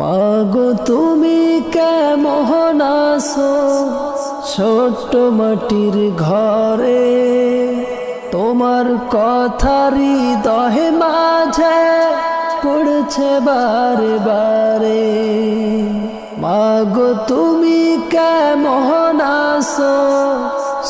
মাগো, তুমি কেমন আসো ছোট্ট মাটির ঘরে তোমার কথারি দহে মাঝে পড়ছে বারে বারে। মাগো, তুমি কেমন আসো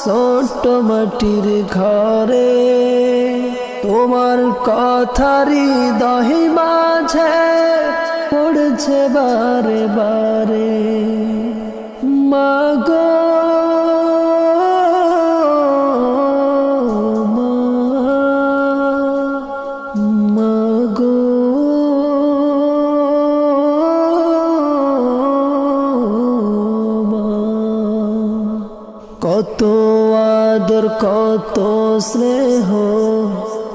ছোট্ট মাটির ঘরে তোমার কথারি দহি মাঝে বারে মাগো। কত আদর কত স্নেহ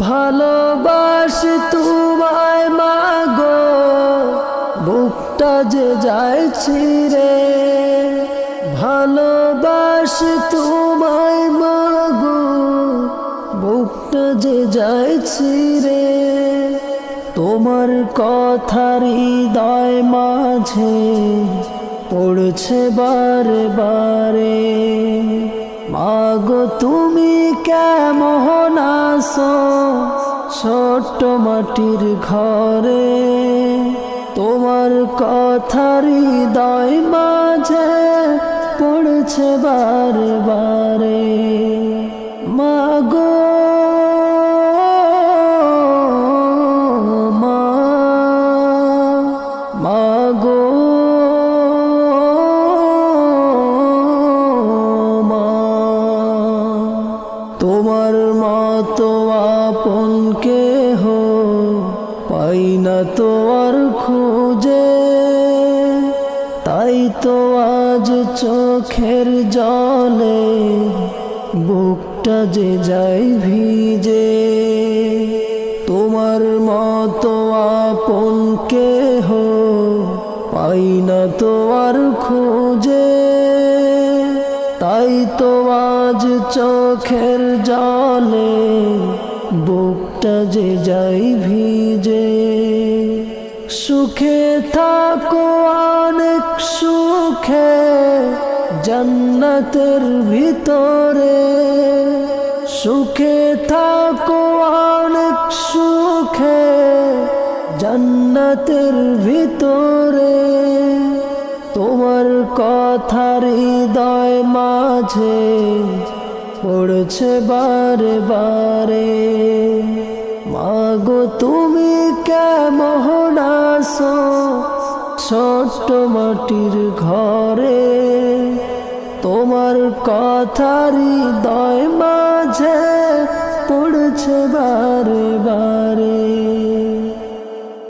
ভালোবাসি তোমায় মাগো বুকটা যে যায় ছিঁড়ে। ভালোবাসি তোমায় মাগো বুকটা যে যায় ছিঁড়ে। তোমার কথার হৃদয় মাঝে পড়ছে বারে বারে। তুমি কেমন আসো ছোট্ট মাটির ঘরে। তোমার কথার হৃদয় মাঝে পড়ছে বারে মতো আপন কেহ পাই না তো আর খুঁজে। তাই তো আজ চোখের জলে বুকটা যে যায় ভিজে। তোমার মতো আপন কেহ পাই না তো আর তো আজ চোখের জলে বুকটা যে যাই ভিজে। সুখে থাকো অনেক সুখে জান্নাতের ভিতরে। সুখে থাকো অনেক সুখে জান্নাতের ভিতরে। তোমার কথার হৃদয় মাঝে পড়ছে বারে বারে। মাগো, তুমি কেমন আসো ছোট্ট মাটির ঘরে তোমার কথার হৃদয়